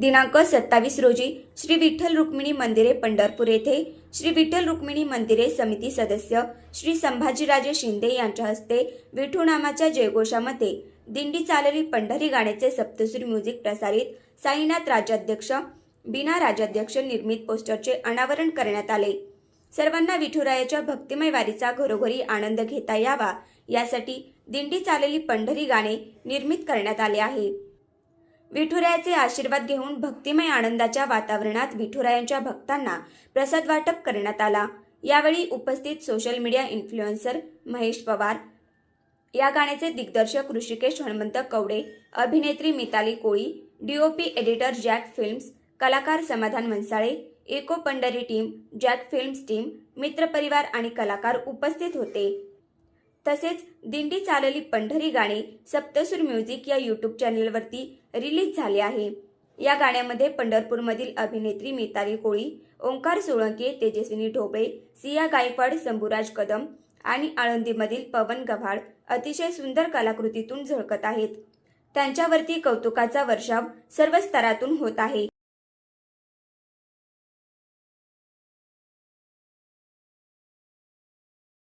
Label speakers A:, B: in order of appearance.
A: दिनांक सत्तावीस रोजी श्री विठ्ठल रुक्मिणी मंदिरे पंढरपूर येथे श्री विठ्ठल रुक्मिणी मंदिरे समिती सदस्य श्री संभाजीराजे शिंदे यांच्या हस्ते विठू नामाच्या जयघोषामध्ये दिंडी चालली पंढरी गाण्याचे सप्तसूर म्युझिक प्रसारित साईनाथ राजाध्यक्ष बिना राजाध्यक्ष निर्मित पोस्टरचे अनावरण करण्यात आले. सर्वांना विठुरायाच्या भक्तिमय वारीचा घरोघरी आनंद घेता यावा यासाठी दिंडी चालली पंढरी गाणे निर्मित करण्यात आले आहे. विठुरायाचे आशीर्वाद घेऊन भक्तिमय आनंदाच्या वातावरणात विठुरायांच्या भक्तांना प्रसाद वाटप करण्यात आला. यावेळी उपस्थित social media influencer Mahesh Pawar या गाण्याचे दिग्दर्शक ऋषिकेश हनुमंत कवडे अभिनेत्री Mitali Koli DOP editor Jack Films कलाकार Samadhan Mansale eco Pandhari team Jack Films team मित्रपरिवार आणि कलाकार उपस्थित होते. तसेच दिंडी चालली पंढरी गाणे सप्तसूर म्युझिक या यूट्यूब चॅनेलवरती रिलीज झाले आहे. या गाण्यामध्ये पंढरपूरमधील अभिनेत्री मिताली कोळी ओंकार सोळंके तेजस्विनी ढोबळे सिया गायकवाड शंभूराज कदम आणि आळंदीमधील पवन गव्हाळ अतिशय सुंदर कलाकृतीतून झळकत आहेत. त्यांच्यावरती कौतुकाचा वर्षाव सर्व स्तरातून होत आहे.